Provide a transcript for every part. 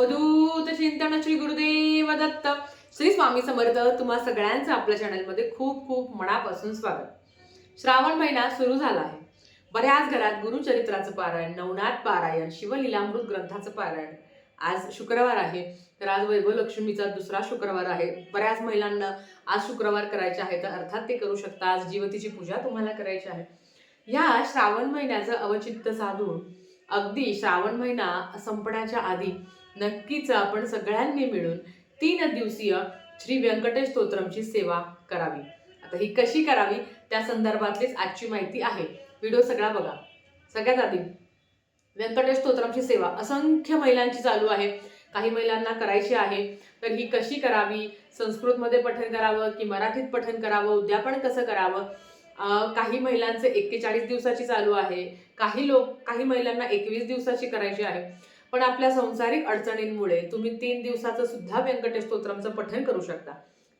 अवधूत चिंतन श्री गुरुदेव दत्त. श्री स्वामी समर्थ तुम्हा सगळ्यांचं आपल्या चॅनलमध्ये खूप खूप मनापासून स्वागत. श्रावण महिना सुरू झाला आहे. बऱ्याच घरात गुरुचरित्राचं पारायण नवनाथ पारायण शिवलीलामृत ग्रंथाचं पारायण. आज शुक्रवार आहे तर आज वैभव लक्ष्मीचा दुसरा शुक्रवार आहे. बऱ्याच महिलांना आज शुक्रवार करायचे आहे तर अर्थात ते करू शकता. आज जीवतीची पूजा तुम्हाला करायची आहे. ह्या श्रावण महिन्याचं अवचित्त साधून अगदी श्रावण महिना संपण्याच्या आधी नक्कीच आपण सगळ्यांनी मिळून तीन दिवसीय श्री व्यंकटेश स्तोत्रमची सेवा करावी. आता ही कशी करावी? त्या संदर्भातलीच आजची माहिती आहे. व्हिडिओ सगळा बघा. सगळ्यात आधी व्यंकटेश स्तोत्रमची सेवा. असंख्य महिलांची चालू आहे. काही महिलांना करायची आहे. तर ही कशी करावी? संस्कृतमध्ये पठण करावं की मराठीत पठण करावं? उद्यापन कसं करावं? काही महिलांचे एक्केचाळीस दिवसाची चालू आहे. काही लोक काही महिलांना एकवीस दिवसाची करायची आहे. पण आपल्या संसारिक अडचणींमुळे तुम्ही तीन दिवसाचं सुद्धा व्यंकटेश स्तोत्रमचं पठण करू शकता.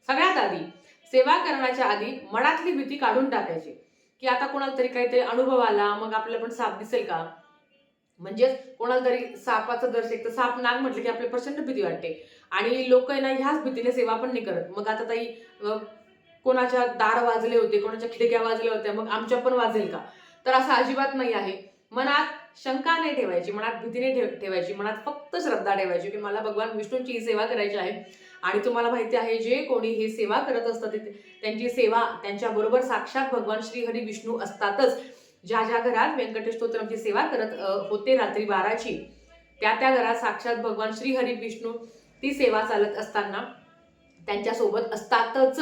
सगळ्यात आधी सेवा करण्याच्या आधी मनातली भीती काढून टाकायची. की आता कोणाला तरी काहीतरी अनुभव आला मग आपल्याला पण साप दिसेल का? म्हणजेच कोणाला तरी सापाचं दर्शक तर साप नाग म्हटलं की आपल्याला प्रचंड भीती वाटते. आणि लोक आहे ना ह्याच भीतीने सेवा पण नाही करत. मग आता ताई कोणाच्या दार वाजले होते कोणाच्या खिडक्या वाजल्या होत्या मग आमच्या पण वाजेल का? तर असं अजिबात नाही आहे. मनात शंका नाही ठेवायची मनात भीती नाही ठेव- ठेवायची मनात फक्त श्रद्धा ठेवायची की मला भगवान विष्णूंची ही सेवा करायची आहे. आणि तुम्हाला माहिती आहे जे कोणी ही सेवा करत असतात त्यांची सेवा त्यांच्याबरोबर साक्षात भगवान श्री हरी विष्णू असतातच. ज्या ज्या घरात व्यंकटेश स्तोत्रमची सेवा करत होते रात्री बाराची त्या त्या घरात साक्षात भगवान श्री हरी विष्णू ती सेवा चालत असताना त्यांच्यासोबत असतातच.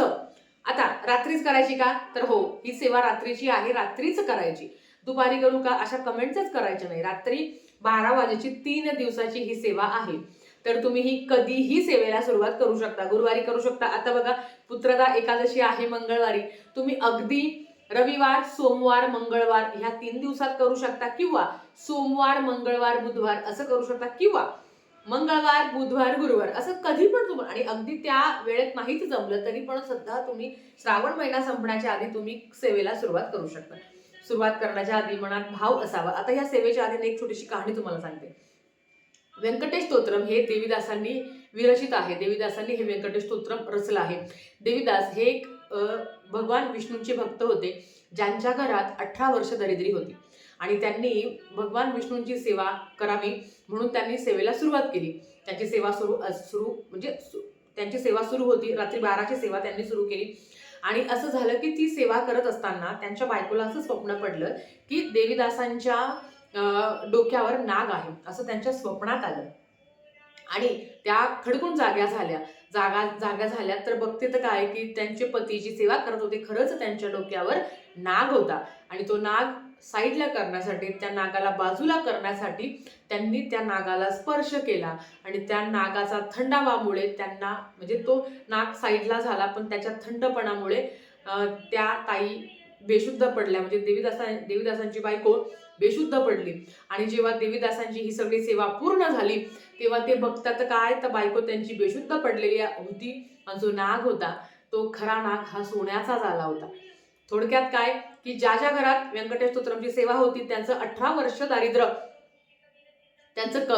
आता रात्रीच करायची का? तर हो ही सेवा रात्रीची आहे रात्रीच करायची. दुपारी करू का? अशा कमेंट्सच करायच्या नाही. रात्री बारा वाजेची तीन दिवसाची ही सेवा आहे. तर तुम्ही ही कधीही सेवेला सुरुवात करू शकता. गुरुवारी करू शकता. आता बघा पुत्रदा एकादशी आहे मंगळवारी. तुम्ही अगदी रविवार सोमवार मंगळवार ह्या तीन दिवसात करू शकता किंवा सोमवार मंगळवार बुधवार असं करू शकता किंवा मंगळवार बुधवार गुरुवार असं कधी पण तुम्हाला आणि अगदी त्या वेळेत नाहीच जमलं तरी पण सुद्धा तुम्ही श्रावण महिना संपण्याच्या आधी तुम्ही सेवेला सुरुवात करू शकता. सुरुवात करण्याच्या आधी मनात भाव असावा. आता या सेवेच्या आधी एक छोटीशी कहाणी तुम्हाला सांगते. व्यंकटेश स्तोत्रम हे देवीदासांनी विरचित आहे. देवीदासांनी हे व्यंकटेश स्तोत्रम रचलं आहे. देवीदास हे एक भगवान विष्णूंचे भक्त होते ज्यांच्या घरात अठरा वर्ष दरिद्री होती. आणि त्यांनी भगवान विष्णूंची सेवा करावी म्हणून त्यांनी सेवेला सुरुवात केली. त्यांची सेवा सुरू सुरू म्हणजे सु- त्यांची सेवा सुरू होती. रात्री बाराची सेवा त्यांनी सुरू केली. आणि असं झालं की ती सेवा करत असताना त्यांच्या बायकोला असं स्वप्न पडलं की देवीदासांच्या डोक्यावर नाग आहे. असं त्यांच्या स्वप्नात आलं. आणि त्या खडकून जाग्या झाल्या. जागा जागा झाल्या तर बघते तर काय की त्यांचे पती जी सेवा करत होते. खरंच त्यांच्या डोक्यावर नाग होता. आणि तो नाग साईडला करण्यासाठी त्या नागाला बाजूला करण्यासाठी त्यांनी त्या नागाला स्पर्श केला. आणि त्या नागाचा थंडावामुळे त्यांना म्हणजे तो नाग साईडला झाला पण त्याच्या थंडपणामुळे त्या ताई बेशुद्ध पडल्या. म्हणजे देवीदासा देवीदासांची बायको बेशुद्ध पडली. आणि जेव्हा देवीदासांची ही सगळी सेवा पूर्ण झाली तेव्हा ते बघतात काय तर बायको त्यांची बेशुद्ध पडलेली होती. आणि जो नाग होता तो खरा नाग हा सोन्याचा झाला होता. थोडक्यात काय? की ज्या ज्या घरात व्यंकटेश स्तोत्रमची सेवा होती त्यांचं अठरा वर्ष दारिद्र्य त्यांचं क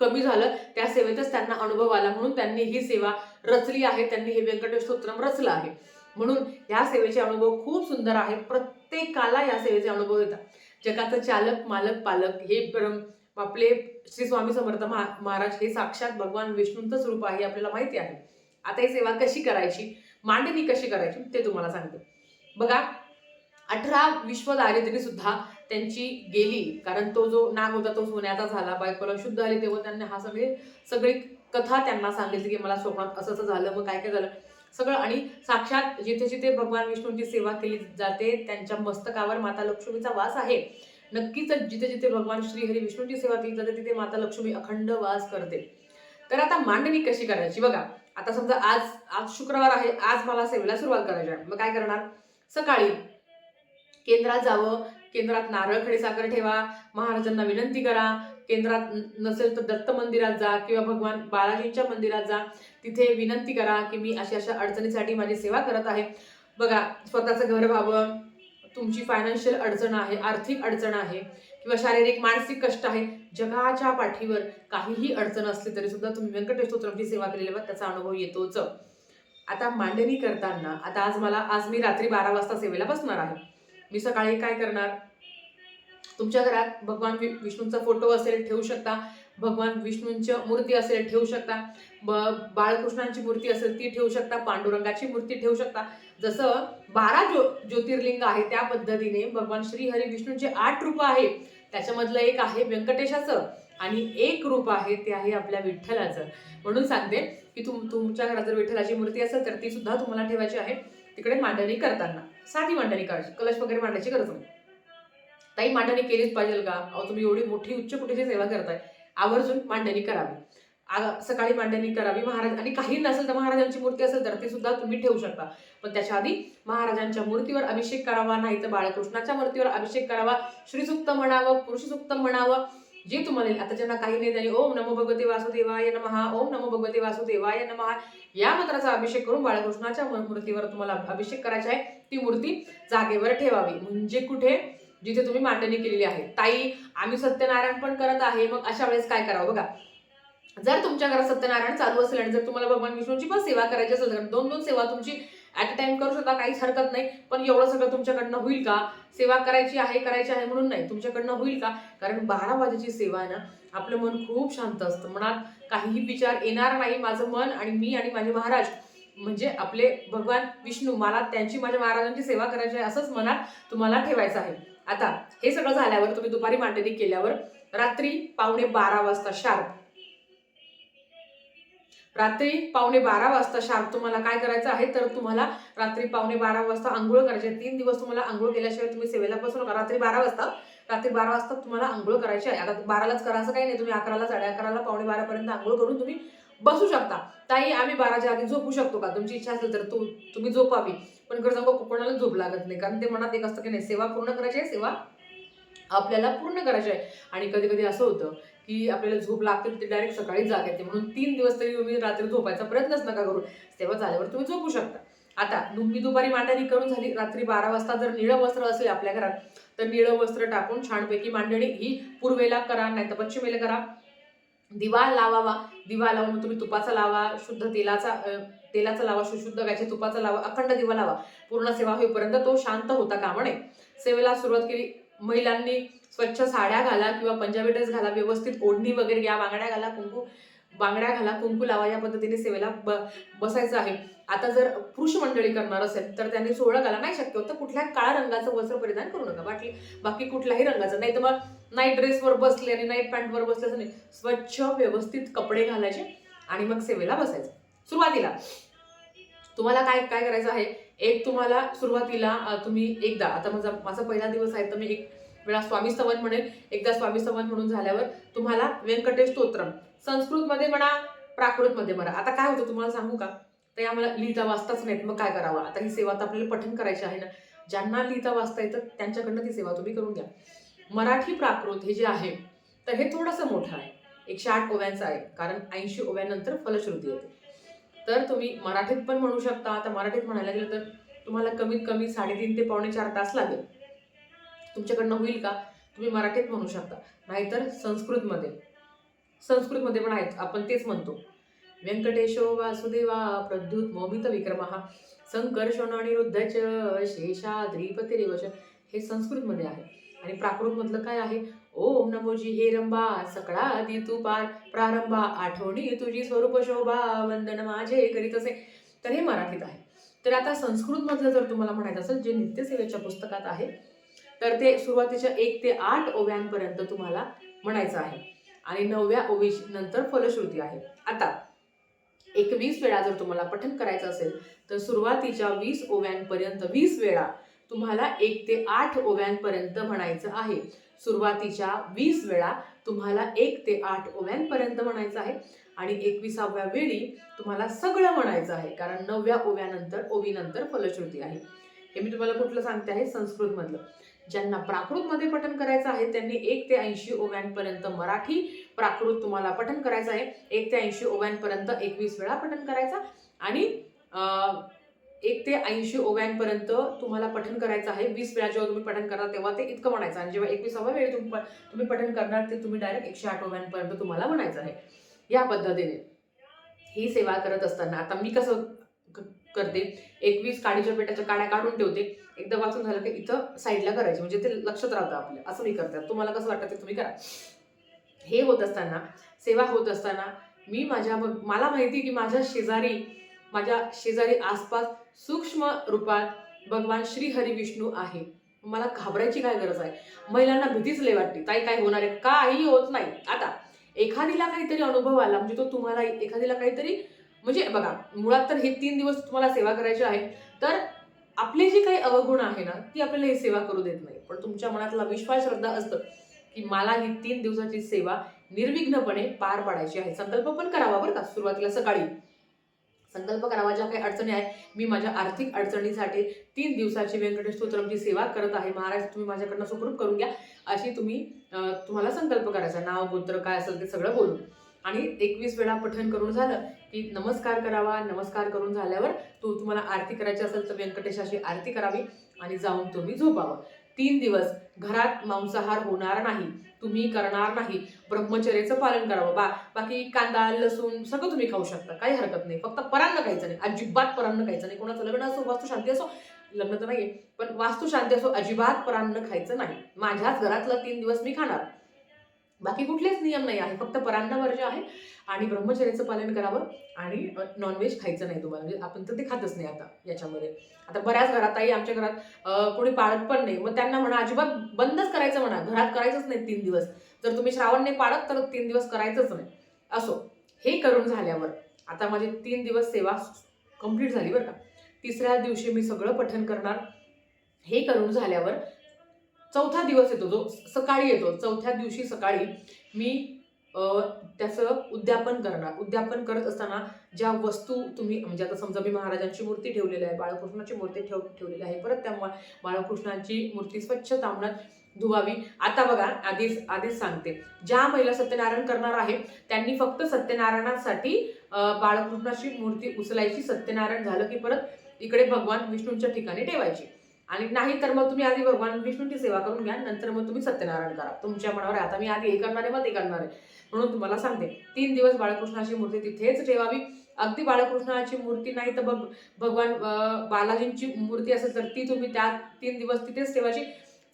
कमी झालं. त्या सेवेतच त्यांना अनुभव आला. म्हणून त्यांनी ही सेवा रचली आहे. त्यांनी हे व्यंकटेश स्तोत्रम रचलं आहे. म्हणून ह्या सेवेचे अनुभव खूप सुंदर आहे. प्रत्येकाला या सेवेचे अनुभव येतात. जगाचं चालक मालक पालक हे परम आपले श्री स्वामी समर्थ महा- महाराज हे साक्षात भगवान विष्णूंचंच रूप आहे आपल्याला माहिती आहे. आता ही सेवा कशी करायची? मांडणी कशी करायची? ते तुम्हाला सांगते. बघा अठरा विश्व दारिद्र्य सुद्धा त्यांची गेली. कारण तो जो नाग होता तो सोन्याचा झाला. बायकोला शुद्ध आले तेव्हा त्यांनी हा सगळे सगळी कथा त्यांना सांगितली की मला स्वप्नात असं असं झालं मग काय काय झालं? सगळं आणि साक्षात जिथे जिथे भगवान विष्णूंची सेवा केली जाते त्यांच्या मस्तकावर माता लक्ष्मीचा वास आहे. नक्कीच जिथे जिथे भगवान श्री हरी विष्णूंची सेवा केली जाते तिथे माता लक्ष्मी अखंड वास करते. तर आता मांडणी कशी करायची? बघा आता समजा आज आज शुक्रवार आहे आज मला सेवेला सुरुवात करायची आहे. मग काय करणार? सकाळी केंद्रात जावं केंद्रात नारळ खडीसाखर ठेवा महाराजांना विनंती करा. केंद्रात नसेल तर दत्त मंदिरात जा किंवा भगवान बालाजींच्या मंदिरात जा. तिथे विनंती करा की मी अशा अशा अडचणीसाठी माझी सेवा करत आहे. बघा स्वतःचं घर व्हावं तुमची फायनान्शियल अडचण आहे आर्थिक अडचण आहे किंवा शारीरिक मानसिक कष्ट आहे जगाच्या पाठीवर काहीही अडचण असली तरी सुद्धा तुम्ही व्यंकटेश स्तोत्रमची सेवा केलेली बघ त्याचा अनुभव येतोच. आता मांडणी करताना आता आज मला आज मी रात्री बारा वाजता सेवेला बसणार आहे. मी सकाळी काय करणार? तुमच्या घरात भगवान वि- विष्णूंचा फोटो असेल ठेवू शकता. भगवान विष्णूंची मूर्ती असेल ठेवू शकता. ब बाळकृष्णांची मूर्ती असेल ती ठेवू शकता. पांडुरंगाची मूर्ती ठेवू शकता. जसं बारा ज्यो ज्योतिर्लिंग आहे त्या पद्धतीने भगवान श्री हरी विष्णूंचे आठ रूप आहे. त्याच्यामधलं एक आहे व्यंकटेशाचं आणि एक रूप आहे ते आहे आपल्या विठ्ठलाचं. म्हणून सांगते की तुम तुमच्या घरात जर विठ्ठलाची मूर्ती असेल तर ती सुद्धा तुम्हाला ठेवायची आहे. तिकडे मांडणी करताना. साधी मांडणी करायची कलश वगैरे मांडायची गरज नाही. ताई मांडणी केलीच पाहिजे का? अहो तुम्ही एवढी मोठी उच्च कुठेची सेवा करताय. आवर्जून मांडणी करावी. सकाळी मांडणी करावी महाराज आणि काही नसेल तर महाराजांची मूर्ती असेल तर ती सुद्धा तुम्ही ठेवू शकता. पण त्याच्या आधी महाराजांच्या मूर्तीवर अभिषेक करावा नाही तर बाळकृष्णाच्या मूर्तीवर अभिषेक करावा श्रीसुक्त म्हणावं पुरुषसुक्त म्हणावं जे तुम्हाला आता ज्यांना काही नाही त्यांनी ओम नमो भगवते वासुदेवाय नमहा ओम नमो भगवते वासुदेवाय नमहा या मंत्राचा अभिषेक करून बाळकृष्णाच्या मूर्तीवर तुम्हाला अभिषेक करायचा आहे. ती मूर्ती जागेवर ठेवावी. म्हणजे कुठे? जिथे तुम्ही मांडणी केलेली आहे. ताई आम्ही सत्यनारायण पण करत आहे. मग अशा वेळेस काय करावं बघा. जर तुमच्या घरात सत्यनारायण चालू असेल आणि जर तुम्हाला भगवान विष्णूची पण सेवा करायची असेल तर दोन दोन सेवा तुमची ऍट अ टाइम करू शकता काहीच हरकत नाही. पण एवढं सगळं तुमच्याकडनं होईल का? सेवा करायची आहे करायची आहे म्हणून नाही. तुमच्याकडनं होईल का? कारण बारा वाजेची सेवा आहे ना आपलं मन खूप शांत असतं. मनात काहीही विचार येणार नाही माझं मन आणि मी आणि माझे महाराज. म्हणजे आपले भगवान विष्णू मला त्यांची माझ्या महाराजांची सेवा करायची आहे असंच मनात तुम्हाला ठेवायचं आहे. आता हे सगळं झाल्यावर तुम्ही दुपारी मांडणी केल्यावर रात्री पावणे बारा वाजता शार्प. रात्री पावणे बारा वाजता शार्प तुम्हाला काय करायचं आहे तर तुम्हाला रात्री पावणे बारा वाजता आंघोळ करायची तीन दिवस तुम्हाला आंघोळ केल्याशिवाय तुम्ही सेवेला बसू नका. रात्री बारा वाजता रात्री बारा वाजता तुम्हाला आंघोळ करायची आहे. आता बारालाच करायचं काही नाही. तुम्ही अकराला साडे अकराला पावणे बारापर्यंत आंघोळ करून तुम्ही बसू शकता. ताई आम्ही बाराच्या आधी झोपू शकतो का? तुमची इच्छा असेल तर तू तुम्ही झोपावी. पण खरं सांगू कोणाला झोप लागत नाही. कारण ते मनात एक असतं की नाही सेवा पूर्ण करायची आहे सेवा आपल्याला पूर्ण करायची आहे. आणि कधी कधी असं होतं की आपल्याला झोप लागते ते डायरेक्ट सकाळी जाग येते. म्हणून तीन दिवस तरी तुम्ही रात्री झोपायचा प्रयत्नच नका करू. तेव्हा झाल्यावर तुम्ही झोपू शकता. आता दु- मी दुपारी मांडणी करून झाली. रात्री बारा वाजता जर निळं वस्त्र असेल आपल्या घरात तर निळं वस्त्र टाकून छानपैकी मांडणी ही पूर्वेला करा नाही तर पश्चिमेला करा. दिवा लावावा. दिवा लावून तुम्ही तुपाचा लावा शुद्ध तेलाचा तेलाचा लावा शु- शुद्ध गायच्या तुपाचा लावा अखंड दिवा लावा. पूर्ण सेवा होईपर्यंत तो शांत होता कामा नये. सेवेला सुरुवात केली. महिलांनी स्वच्छ साड्या घाला किंवा पंजाबी ड्रेस घाला व्यवस्थित ओढणी वगैरे घ्या बांगड्या घाला कुंकू बांगड्या घाला कुंकू लावा या पद्धतीने सेवेला ब बसायचं आहे. आता जर पुरुष मंडळी करणार असेल तर त्यांनी सोहळं घाला नाही शक्य होतं कुठल्या काळा रंगाचं वस्त्र परिधान करू नका. बाकी बाकी कुठल्याही रंगाचं. नाही तर मग नाईट ड्रेसवर बसले आणि नाईट पॅन्टवर बसले असं नाही. स्वच्छ व्यवस्थित कपडे घालायचे आणि मग सेवेला बसायचं. सुरुवातीला तुम्हाला काय काय करायचं आहे? एक तुम्हाला सुरुवातीला तुम्ही एकदा आता माझा माझा पहिला दिवस आहे तर मी एक वेळा स्वामी स्तवन म्हणेल एकदा स्वामी स्तवन म्हणून झाल्यावर तुम्हाला व्यंकटेश स्तोत्रम. संस्कृतमध्ये म्हणा प्राकृतमध्ये म्हणा. आता काय होतं तुम्हाला सांगू का? ते आम्हाला लिहिता वाचताच नाहीत मग काय करावं? आता ही सेवा तर आपल्याला पठण करायची आहे ना. ज्यांना लिहिता वाचता येतं त्यांच्याकडनं ती सेवा तुम्ही करून घ्या. मराठी प्राकृत हे जे आहे तर हे थोडंसं मोठं आहे. एकशे आठ ओव्यांचं आहे कारण ऐंशी ओव्यानंतर फलश्रुती येते. तर तुम्ही मराठीत पण म्हणू शकता. आता मराठीत म्हणायला गेलं तर तुम्हाला कमीत कमी साडेतीन ते पावणे चार तास लागेल. तुमच्याकडनं होईल का? तुम्ही मराठीत म्हणू शकता. नाहीतर संस्कृतमध्ये. संस्कृतमध्ये पण आहेत. आपण तेच म्हणतो. व्यंकटेशो वासुदेवा प्रद्युत मोमित विक्रमः संकर्षण शेषा शेषाद्रीपतिरेवच हे संस्कृतमध्ये आहे. आणि प्राकृतमधलं काय आहे? ओम नमोजी हे रंबा सकळा आदी तू पार प्रारंभा आठवणी तुझी स्वरूप शोभा वंदन माझे करीत असे तर हे मराठीत आहे. तर आता संस्कृतमधलं जर तुम्हाला म्हणायचं असेल जे नित्यसेवेच्या पुस्तकात आहे तर ते सुरुवातीच्या एक ते आठ ओव्यांपर्यंत तुम्हाला म्हणायचं आहे. आणि नवव्या ओवी नंतर फलश्रुती आहे. आता एक वीस वेळा जर तुम्हाला पठण करायचं असेल तर सुरुवातीच्या वीस ओव्यांपर्यंत वीस वेळा तुम्हाला एक ते आठ ओव्यांपर्यंत म्हणायचं आहे. सुरुवातीच्या वीस वेळा तुम्हाला एक ते आठ ओव्यांपर्यंत म्हणायचं आहे. आणि एकविसाव्या वेळी तुम्हाला सगळं म्हणायचं आहे कारण नवव्या ओव्यानंतर ओवीनंतर फलश्रुती आहे. हे मी तुम्हाला कुठलं सांगते आहे? संस्कृतमधलं. ज्यांना प्राकृतमध्ये पठन करायचं आहे त्यांनी एक ते ऐंशी ओव्यांपर्यंत मराठी प्राकृत तुम्हाला पठन करायचं आहे. एक ते ऐंशी ओव्यांपर्यंत एकवीस वेळा पठन करायचा. आणि एक ते ऐंशी ओव्यांपर्यंत तुम्हाला पठन करायचं आहे. वीस वेळा जेव्हा तुम्ही पठन करणार तेव्हा ते इतकं म्हणायचं. आणि जेव्हा एकविसावा वेळ तुम्ही प- तुम्ही पठन करणार ते तुम्ही डायरेक्ट एकशे आठ ओव्यांपर्यंत तुम्हाला म्हणायचं आहे. या पद्धतीने. ही सेवा करत असताना आता मी कसं क- करते? एकवीस काडीच्या पेटाच्या काड्या काढून ठेवते. एकदा वाचून झालं की इथं साईडला करायचे म्हणजे ते लक्षात राहतं आपलं. असं मी करतात तुम्हाला कसं वाटतं ते तुम्ही करा. हे होत असताना सेवा होत असताना मी माझ्या मला माहिती की माझ्या शेजारी माझ्या शेजारी आसपास सूक्ष्म रूपात भगवान श्री हरी विष्णू आहे. मला घाबरायची काय गरज आहे? महिलांना भीतीच लय वाटते. ताई काय होणार आहे? काही होत नाही. आता एखादीला काहीतरी अनुभव आला म्हणजे तो तुम्हाला एखादीला काहीतरी म्हणजे बघा मुळात तर हे तीन दिवस तुम्हाला सेवा करायची आहे. तर आपले जे काही अवगुण आहे ना ती आपल्याला ही सेवा करू देत नाही. पण तुमच्या मनातला विश्वास श्रद्धा असतं की मला ही तीन दिवसाची सेवा निर्विघ्नपणे पार पाडायची आहे. संकल्प पण करावा बरं का सुरुवातीला सकाळी. संकल्प करावा ज्या काही अडचणी आहे मी माझ्या आर्थिक अडचणीसाठी तीन दिवसाची व्यंकटेश स्तोत्रमची सेवा करत आहे. महाराज तुम्ही माझ्याकडनं सुखरूप करून घ्या. अशी तुम्ही तुम्हाला संकल्प करायचा. नाव गोत्र काय असेल ते सगळं बोलून. आणि एकवीस वेळा पठण करून झालं की नमस्कार करावा. नमस्कार करून झाल्यावर तो तुम्हाला आरती करायची असेल तर व्यंकटेशाची आरती करावी आणि जाऊन तुम्ही झोपावं. तीन दिवस घरात मांसाहार होणार नाही. तुम्ही करणार नाही. ब्रह्मचर्याचं पालन करावं बा बाकी कांदा लसूण सगळं तुम्ही खाऊ शकता. काही हरकत नाही. फक्त परान्न खायचं नाही. अजिबात परान्न खायचं नाही. कोणाचं लग्न असो वास्तू शांती असो लग्न तर नाही पण वास्तू शांती असो अजिबात परान्न खायचं नाही. माझ्याच घरातलं तीन दिवस मी खाणार. बाकी कुठलेच नियम नाही आहे. फक्त परान्न वर्ज आहे आणि ब्रह्मचर्याचं पालन करावं आणि नॉनव्हेज खायचं नाही तुम्हाला. म्हणजे आपण तर ते खातच नाही आता याच्यामध्ये. आता बऱ्याच घरात आई आमच्या घरात कोणी पाळत पण नाही. मग त्यांना म्हणा अजिबात बंदच करायचं म्हणा. घरात करायचंच नाही तीन दिवस. जर तुम्ही श्रावण नाही पाळत तर तीन दिवस करायचंच नाही. असो हे करून झाल्यावर आता माझी तीन दिवस सेवा कंप्लीट झाली बरं का. तिसऱ्या दिवशी मी सगळं पठण करणार. हे करून झाल्यावर चौथा दिवस येतो जो सकाळी येतो. चौथ्या दिवशी सकाळी मी त्याचं उद्यापन करणार. उद्यापन करत असताना ज्या वस्तू तुम्ही म्हणजे आता समजा मी महाराजांची मूर्ती ठेवलेली आहे बाळकृष्णाची मूर्ती ठेव ठेवलेली आहे परत त्या बाळकृष्णांची बाळकृष्णाची मूर्ती स्वच्छ तांबणात धुवावी. आता बघा आधीच आधीच सांगते. ज्या महिला सत्यनारायण करणार आहे त्यांनी फक्त सत्यनारायणासाठी बाळकृष्णाची मूर्ती उचलायची सत्यनारायण झालं की परत इकडे भगवान विष्णूंच्या ठिकाणी ठेवायची. आणि नाही तर मग तुम्ही आधी भगवान विष्णूची सेवा करून घ्या नंतर मग तुम्ही सत्यनारायण करा. तुमच्या मनावर आहे. आता मी आधी हे करणार आहे मग ते करणार आहे. म्हणून तुम्हाला सांगते तीन दिवस बाळकृष्णाची मूर्ती तिथेच ठेवावी. अगदी बाळकृष्णाची मूर्ती नाही तर बघ भगवान बालाजींची मूर्ती असेल तर ती तुम्ही त्या तीन दिवस तिथेच ठेवायची.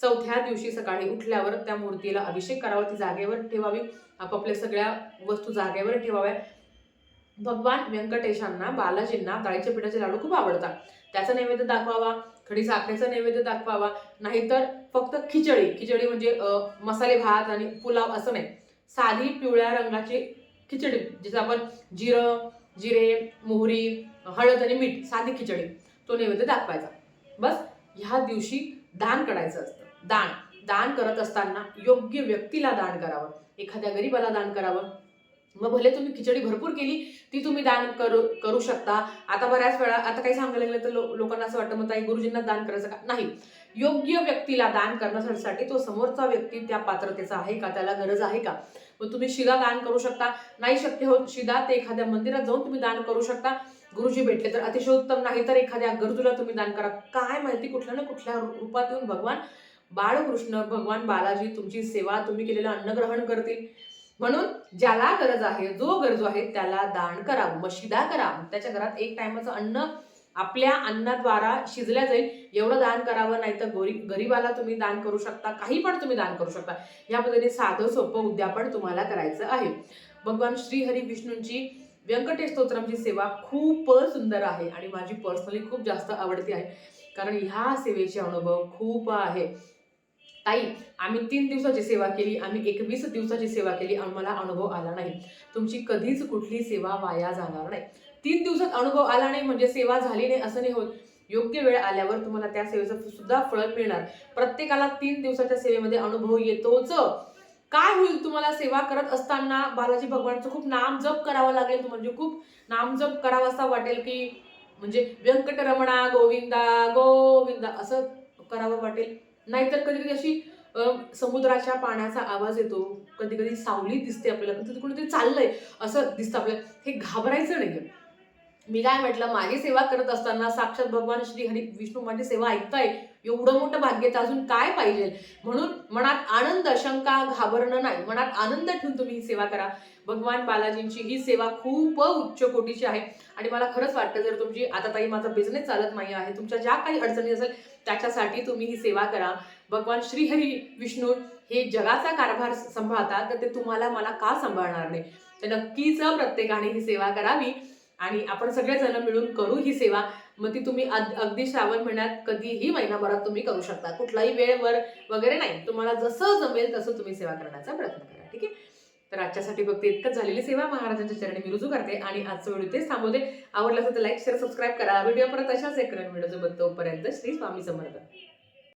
चौथ्या दिवशी सकाळी उठल्यावर त्या मूर्तीला अभिषेक करावा ती जागेवर ठेवावी. आपापल्या सगळ्या वस्तू जागेवर ठेवाव्या. भगवान व्यंकटेशांना बालाजींना डाळीच्या पिठाचे लाडू खूप आवडतात. त्याचा नैवेद्य दाखवावा. खडी साखरेचा नैवेद्य दाखवावा. नाहीतर फक्त खिचडी. खिचडी म्हणजे मसाले भात आणि पुलाव असं नाही. साधी पिवळ्या रंगाची खिचडी जिचं आपण जिरं जिरे मोहरी हळद आणि मीठ साधी खिचडी तो नैवेद्य दाखवायचा. बस ह्या दिवशी दान करायचं असतं. दान. दान करत असताना योग्य व्यक्तीला दान करावं. एखाद्या गरीबाला दान करावं. मग भले तुम्ही खिचडी भरपूर केली ती तुम्ही दान करू करू शकता. आता बऱ्याच वेळा आता काही सांगायला गेलं तर लो- लोकांना असं वाटतं मग ताई गुरुजींना दान करायचं का? नाही. योग्य व्यक्तीला दान करण्यासाठी तो समोरचा व्यक्ती त्या पात्रतेचा आहे का? त्याला गरज आहे का? मग तुम्ही शिदा दान करू शकता. नाही शक्य होत शिदा ते एखाद्या मंदिरात जाऊन तुम्ही दान करू शकता. गुरुजी भेटले तर अतिशय उत्तम नाही तर एखाद्या गरजूला तुम्ही दान करा. काय माहिती कुठल्या ना कुठल्या रूपात येऊन भगवान बाळकृष्ण भगवान बालाजी तुमची सेवा तुम्ही केलेलं अन्न ग्रहण करतील. म्हणून ज्याला गरज आहे जो गरजू आहे त्याला दान करावं मशिदा करा त्याच्या घरात एक टायमाचं अन्न आपल्या अन्नाद्वारा शिजल्या जाईल. एवढं दान करावं नाही तर गोरी गरीबाला तुम्ही दान करू शकता काही पण तुम्ही दान करू शकता. या पद्धतीने साधं सोपं उद्यापन तुम्हाला करायचं आहे. भगवान श्रीहरी विष्णूंची व्यंकटेश स्तोत्रमची सेवा खूप सुंदर आहे आणि माझी पर्सनली खूप जास्त आवडती आहे. कारण ह्या सेवेचे अनुभव खूप आहे. ताई आम्ही तीन दिवसाची सेवा केली आम्ही एकवीस दिवसाची सेवा केली आम्हाला अनुभव आला नाही. तुमची कधीच कुठली सेवा वाया जाणार नाही. तीन दिवसात अनुभव आला नाही म्हणजे सेवा झाली नाही असं नाही होत. योग्य वेळ आल्यावर तुम्हाला त्या सेवेचं सुद्धा फळ मिळणार. प्रत्येकाला तीन दिवसाच्या सेवेमध्ये अनुभव येतोच. काय होईल तुम्हाला सेवा करत असताना? बालाजी भगवानचं खूप नाम जप करावं लागेल म्हणजे खूप नाम जप करावा असा वाटेल की म्हणजे व्यंकटरमणा गोविंदा गोविंदा असं करावं वाटेल. नाहीतर कधी कधी अशी समुद्राच्या पाण्याचा आवाज येतो. कधी कधी सावली दिसते आपल्याला कधी कोणीतरी चाललंय. असं दिसतं आपल्याला. हे घाबरायचं नाही मी काय म्हटलं माझी सेवा करत असताना साक्षात भगवान श्री हरी विष्णू माझी सेवा ऐकताय. एवढं मोठं भाग्य तर अजून काय पाहिजे? म्हणून मनात आनंद शंका घाबरणं नाही. मनात आनंद ठेवून तुम्ही ही सेवा करा. भगवान बालाजींची ही सेवा खूप उच्च कोटीची आहे. आणि मला खरंच वाटतं जर तुमची आता ताई माझा बिझनेस चालत नाही आहे. तुमच्या ज्या काही अडचणी असेल त्याच्यासाठी तुम्ही ही सेवा करा. भगवान श्रीहरी विष्णू हे जगाचा कारभार सांभाळतात तर ते तुम्हाला मला का सांभाळणार नाही? तर नक्कीच प्रत्येकाने ही सेवा करावी आणि आपण सगळेजण मिळून करू ही सेवा. मग ती तुम्ही अग- अगदी श्रावण महिन्यात कधीही महिनाभरात तुम्ही करू शकता. कुठलाही वेळ वर वगैरे नाही. तुम्हाला जसं जमेल तसं तुम्ही सेवा करण्याचा प्रयत्न करा. ठीक आहे? तर आजच्यासाठी फक्त इतकंच झालेली सेवा. महाराजांच्या चरणी मी रुजू करते आणि आजचं व्हिडिओ तेच थांबवते. आवडला असेल तर लाईक शेअर सबस्क्राईब करा. व्हिडिओ परत अशाच एक नवीन व्हिडिओ सोबत तोपर्यंत श्री स्वामी समर्थ.